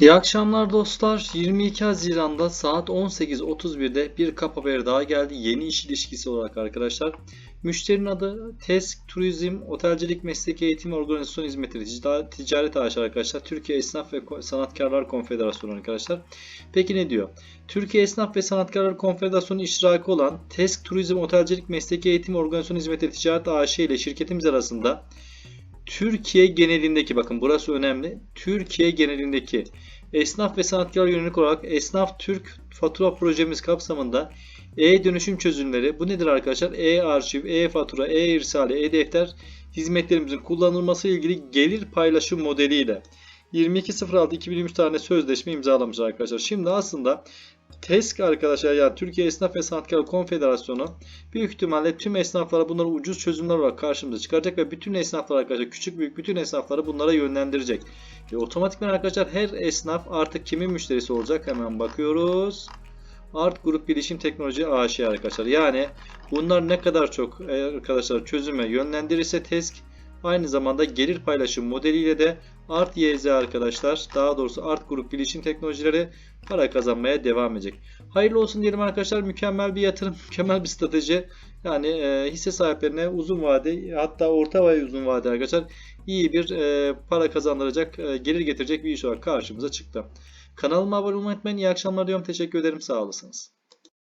İyi akşamlar dostlar. 22 Haziran'da saat 18.31'de bir kap haberi daha geldi. Yeni iş ilişkisi olarak arkadaşlar. Müşterinin adı TESK Turizm Otelcilik Meslek Eğitim Organizasyon Hizmetleri Ticaret AŞ arkadaşlar. Türkiye Esnaf ve Sanatkarlar Konfederasyonu arkadaşlar. Peki ne diyor? Türkiye Esnaf ve Sanatkarlar Konfederasyonu iştirakı olan TESK Turizm Otelcilik Meslek Eğitim Organizasyon Hizmetleri Ticaret AŞ ile şirketimiz arasında Türkiye genelindeki bakın burası önemli. Türkiye genelindeki esnaf ve sanatkarlar yönelik olarak Esnaf Türk fatura projemiz kapsamında e-dönüşüm çözümleri bu nedir arkadaşlar? E-arşiv, e-fatura, e-irsali, e-defter hizmetlerimizin kullanılması ilgili gelir paylaşım modeliyle 22.06.2023 tane sözleşme imzalamış arkadaşlar. Şimdi aslında TESK arkadaşlar yani Türkiye Esnaf ve Sanatkarlar Konfederasyonu büyük ihtimalle tüm esnaflara bunları ucuz çözümler olarak karşımıza çıkaracak ve bütün esnaflar arkadaşlar küçük büyük bütün esnafları bunlara yönlendirecek. Ve otomatikman arkadaşlar her esnaf artık kimin müşterisi olacak hemen bakıyoruz. Art Grup Bilişim Teknoloji AŞ arkadaşlar. Yani bunlar ne kadar çok e, arkadaşlar çözüme yönlendirirse TESK aynı zamanda gelir paylaşım modeliyle de Art YZ arkadaşlar daha doğrusu Art Grup Bilişim Teknolojileri para kazanmaya devam edecek. Hayırlı olsun diyelim arkadaşlar. Mükemmel bir yatırım, mükemmel bir strateji. Yani e, hisse sahiplerine uzun vade hatta orta ve uzun vade arkadaşlar iyi bir e, para kazandıracak, e, gelir getirecek bir iş olarak karşımıza çıktı. Kanalıma abone olmayı unutmayın. İyi akşamlar diyorum. Teşekkür ederim. Sağ olasınız.